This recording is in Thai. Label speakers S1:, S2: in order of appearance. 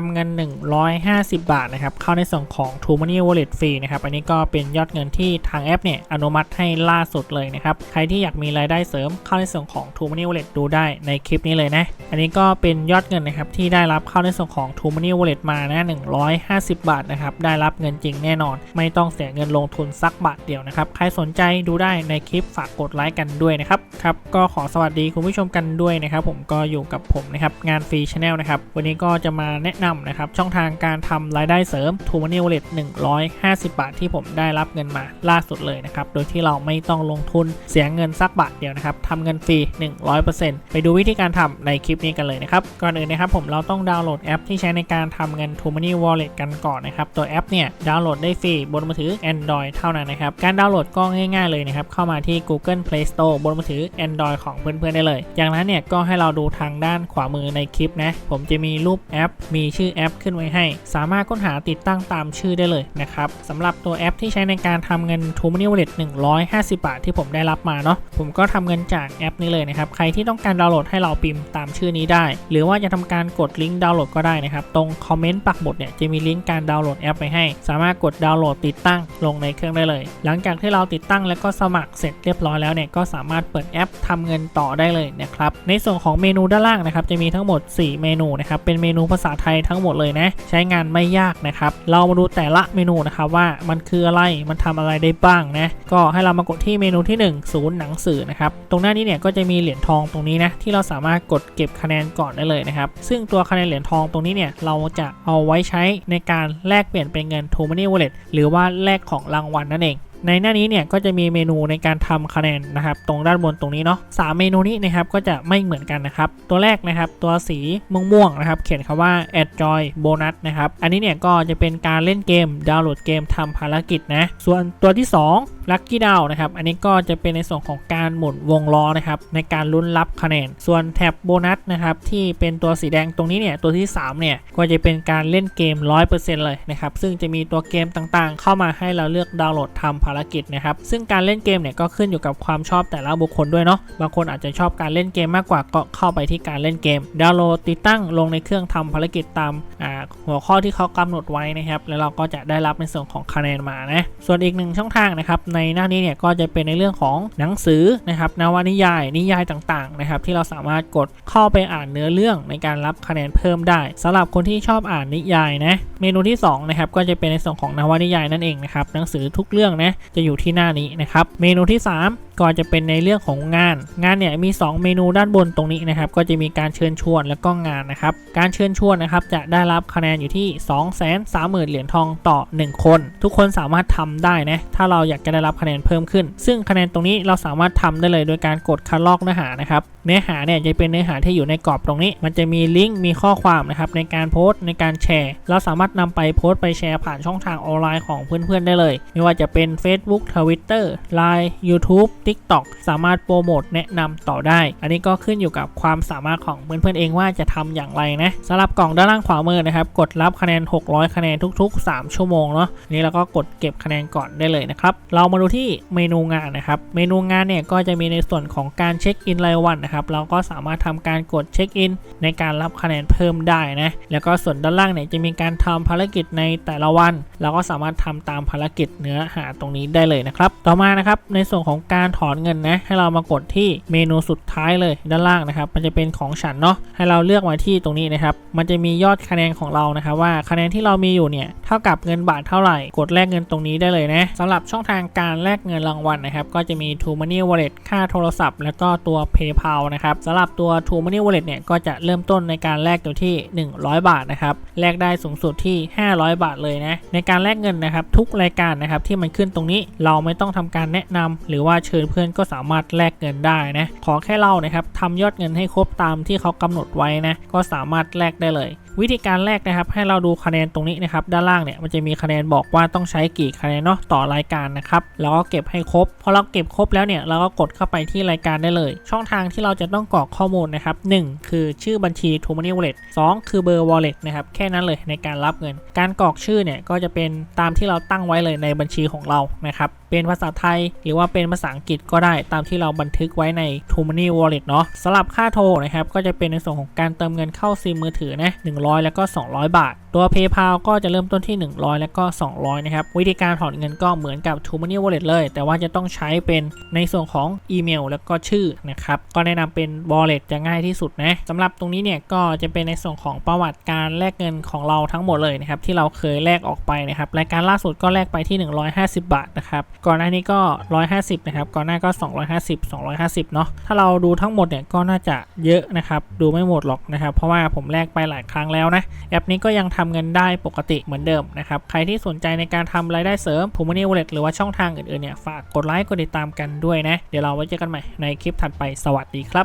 S1: ทำเงิน 150 บาทนะครับ เข้าในส่วนของ True Money Wallet ฟรีนะครับ อันนี้ก็เป็นยอดเงินที่ทางแอปเนี่ยอนุมัติให้ล่าสุดเลยนะครับ ใครที่อยากมีรายได้เสริมเข้าในส่วนของ True Money Wallet ดูได้ในคลิปนี้เลยนะ อันนี้ก็เป็นยอดเงินนะครับที่ได้รับเข้าในส่วนของ True Money Wallet มานะ150 บาทนะครับ ได้รับเงินจริงแน่นอน ไม่ต้องเสียเงินลงทุนสักบาทเดียวนะครับ ใครสนใจดูได้ในคลิปฝากกดไลค์กันด้วยนะครับ ครับ ก็ขอสวัสดีคุณผู้ชมกันด้วยนะครับ ผมก็อยู่กับผมนะครับ งานฟรีชาแนลนะครับ วันนี้ก็จะมาแนะนำนะครับ ช่องทางการทำรายได้เสริม t ู Money Wallet 150 บาทที่ผมได้รับเงินมาล่าสุดเลยนะครับ โดยที่เราไม่ต้องลงทุนเสียเงินสักบาทเดียวนะครับทำเงินฟรี 100%ไปดูวิธีการทำในคลิปนี้กันเลยนะครับ ก่อนอื่นนะครับผมเราต้องดาวน์โหลดแอปที่ใช้ในการทำเงิน True Money Wallet กันก่อนนะครับ ตัวแอปเนี่ยดาวน์โหลดได้ฟรีบนมือถือ Android เท่านั้นนะครับ การดาวน์โหลดก็ง่ายๆเลยนะครับเข้ามาที่ Google Play Store บนมือถือ Android ของเพื่อนๆได้เลยจากนั้นเนี่ยก็ให้เราดูทางด้านขวามือในคลิปนะผมจะมีรูปแอปมีชื่อแอปขึ้นไว้ให้ สามารถค้นหาติดตั้งตามชื่อได้เลยนะครับสำหรับตัวแอปที่ใช้ในการทำเงิน True Money Wallet 150 บาทที่ผมได้รับมาเนาะผมก็ทำเงินจากแอปนี้เลยนะครับ ใครที่ต้องการดาวน์โหลดให้เราพิมพ์ตามชื่อนี้ได้ หรือว่าจะทำการกดลิงก์ดาวน์โหลดก็ได้นะครับ ตรงคอมเมนต์ปักหมุดเนี่ยจะมีลิงก์การดาวน์โหลดแอปไปให้ สามารถกดดาวน์โหลดติดตั้งลงในเครื่องได้เลย หลังจากที่เราติดตั้งแล้วก็สมัครเสร็จเรียบร้อยแล้วเนี่ยก็สามารถเปิดแอปทำเงินต่อได้เลยนะครับในส่วนของเมนูด้านล่างนะครับจะมีทั้งหมด 4 เมนูนะครับเป็นเมนูภาษาไทยทั้งหมดเลยนะ ใช้งานไม่ยากนะครับ เรามาดูแต่ละเมนูนะครับว่ามันคืออะไรมันทำอะไรได้บ้างนะก็ให้เรามากดที่เมนูที่ 1 ศูนย์หนังสือนะครับตรงหน้านี้เนี่ยก็จะมีเหรียญทองตรงนี้นะที่เราสามารถกดเก็บคะแนนก่อนได้เลยนะครับซึ่งตัวคะแนนเหรียญทองตรงนี้เนี่ยเราจะเอาไว้ใช้ในการแลกเปลี่ยนเป็นเงิน True Money Wallet หรือว่าแลกของรางวัลนั่นเอง ในหน้านี้เนี่ยก็จะมีเมนูในการทำคะแนนนะครับตรงด้านบนตรงนี้เนาะสามเมนูนี้นะครับก็จะไม่เหมือนกันนะครับตัวแรกนะครับตัวสีม่วงๆนะครับเขียนคำว่า add joy bonus นะครับอันนี้เนี่ยก็จะเป็นการเล่นเกมดาวน์โหลดเกมทำภารกิจนะส่วนตัวที่ 2 Lucky d o w นะครับ อันนี้ก็จะเป็นในส่วนของการหมุนวงล้อนะครับ ในการลุ้นรับคะแนน ส่วนแท็บโบนัสนะครับที่เป็นตัวสีแดงตรงนี้เนี่ยตัวที่ 3 เนี่ย ก็จะเป็นการเล่นเกม 100%เลยนะครับ ซึ่งจะมีตัวเกมต่างๆ เข้ามาให้เราเลือกดาวน์โหลดทำภารกิจนะครับ ซึ่งการเล่นเกมเนี่ยก็ขึ้นอยู่กับความชอบแต่ละบุคคลด้วยเนาะ บางคนอาจจะชอบการเล่นเกมมากกว่าก็เข้าไปที่การเล่นเกม ดาวน์โหลดติดตั้งลงในเครื่องทำภารกิจตามหัวข้อที่เขากำหนดไว้นะครับ แล้วเราก็จะได้รับในส่วนของคะแนนมานะ ส่วนอีกหนึ่งช่องทางนะครับในหน้านี้เนี่ยก็จะเป็นในเรื่องของหนังสือนะครับนวนิยายนิยายต่างๆนะครับที่เราสามารถกดเข้าไปอ่านเนื้อเรื่องในการรับคะแนนเพิ่มได้สำหรับคนที่ชอบอ่านนิยายนะเมนูที่2นะครับก็จะเป็นในส่วนของนวนิยายนั่นเองนะครับหนังสือทุกเรื่องนะจะอยู่ที่หน้านี้นะครับเมนูที่ 3ก็จะเป็นในเรื่องของงาน งานเนี่ยมี 2 เมนูด้านบนตรงนี้นะครับ ก็จะมีการเชิญชวนแล้วก็งานนะครับ การเชิญชวนนะครับจะได้รับคะแนนอยู่ที่ 2 3 0 0 0 0เหรียญทองต่อ 1 คน ทุกคนสามารถทำได้นะ ถ้าเราอยากจะได้รับคะแนนเพิ่มขึ้น ซึ่งคะแนนตรงนี้เราสามารถทำได้เลยโดยการกดคัดลอกเนื้อหานะครับ เนื้อหาเนี่ยจะเป็นเนื้อหาที่อยู่ในกรอบตรงนี้ มันจะมีลิงก์มีข้อความนะครับในการโพสต์ในการแชร์ เราสามารถนำไปโพสต์ไปแชร์ผ่านช่องทางออนไลน์ของเพื่อนๆได้เลย ไม่ว่าจะเป็น Facebook Twitter Line YouTube TikTok สามารถโปรโมทแนะนำต่อได้ อันนี้ก็ขึ้นอยู่กับความสามารถของเพื่อนๆเองว่าจะทำอย่างไรนะสำหรับกล่องด้านล่างขวามือนะครับกดรับคะแนน 600 คะแนนทุก ๆ 3 ชั่วโมงเนาะนี่เราก็กดเก็บคะแนนก่อนได้เลยนะครับเรามาาดูที่เมนูงานนะครับ เมนูงานเนี่ยก็จะมีในส่วนของการเช็คอินรายวันนะครับ เราก็สามารถทำการกดเช็คอินในการรับคะแนนเพิ่มได้นะ แล้วก็ส่วนด้านล่างเนี่ยจะมีการทำภารกิจในแต่ละวัน เราก็สามารถทำตามภารกิจเนื้อหาตรงนี้ได้เลยนะครับ ต่อมานะครับในส่วนของการถอนเงินนะให้เรามากดที่เมนูสุดท้ายเลยด้านล่างนะครับ มันจะเป็นของฉันเนาะให้เราเลือกมาที่ตรงนี้นะครับ มันจะมียอดคะแนนของเรานะครับว่าคะแนนที่เรามีอยู่เนี่ยเท่ากับเงินบาทเท่าไหร่ กดแลกเงินตรงนี้ได้เลยนะสำหรับช่องทางการการแลกเงินรางวัลนะครับ ก็จะมี True Money Wallet ค่าโทรศัพท์ แล้วก็ตัว PayPal นะครับสำหรับตัว True Money Wallet เนี่ยก็จะเริ่มต้นในการแลกอยู่ที่ 100 บาทนะครับแลกได้สูงสุดที่ 500 บาทเลยนะในการแลกเงินนะครับทุกรายการนะครับที่มันขึ้นตรงนี้เราไม่ต้องทำการแนะนำหรือว่าเชิญเพื่อนก็สามารถแลกเงินได้นะขอแค่เรานะครับทำยอดเงินให้ครบตามที่เขากำหนดไว้นะก็สามารถแลกได้เลย วิธีการแลกนะครับ ให้เราดูคะแนนตรงนี้นะครับ ด้านล่างเนี่ยมันจะมีคะแนนบอกว่าต้องใช้กี่คะแนนเนาะต่อรายการนะครับแล้วก็เก็บให้ครบพอเราเก็บครบแล้วเนี่ยเราก็กดเข้าไปที่รายการได้เลย ช่องทางที่เราจะต้องกรอกข้อมูลนะครับ 1 คือชื่อบัญชี True Money Wallet 2 คือเบอร์ Wallet นะครับแค่นั้นเลยในการรับเงิน การกรอกชื่อเนี่ยก็จะเป็นตามที่เราตั้งไว้เลยในบัญชีของเรานะครับเป็นภาษาไทย หรือว่าเป็นภาษาอังกฤษก็ได้ตามที่เราบันทึกไว้ใน t o m o n y Wallet เนาะสำหรับค่าโทรนะครับก็จะเป็นในส่วนของการเติมเงินเข้าซิมมือถือนะ100 แล้วก็ 200 บาท ตัว PayPal ก็จะเริ่มต้นที่ 100 แล้วก็ 200 นะครับ วิธีการถอนเงินก็เหมือนกับ t o m o n y Wallet เลย แต่ว่าจะต้องใช้เป็นในส่วนของอีเมลแล้วก็ชื่อนะครับ ก็แนะนำเป็น Wallet จะง่ายที่สุดนะสำหรับตรงนี้เนี่ยก็จะเป็นในส่วนของประวัติการแลกเงินของเราทั้งหมดเลยนะครับที่เราเคยแลกออกไปนะครับรายการล่าสุดก็แลกไปที่ 150 บาทนะครับก่อนหน้านี้ก็ 150 นะครับก่อนหน้าก็ 250 250 เนาะถ้าเราดูทั้งหมดเนี่ยก็น่าจะเยอะนะครับดูไม่หมดหรอกนะครับเพราะว่าผมแลกไปหลายครั้งแล้วนะแอปนี้ก็ยังทำเงินได้ปกติเหมือนเดิมนะครับ ใครที่สนใจในการทำรายได้เสริมผมม o n e y Wallet หรือว่าช่องทางอื่นๆเนี่ยฝากกดไลค์กดติดตามกันด้วยนะ เดี๋ยวเราไว้เจอกันใหม่ในคลิปถัดไปสวัสดีครับ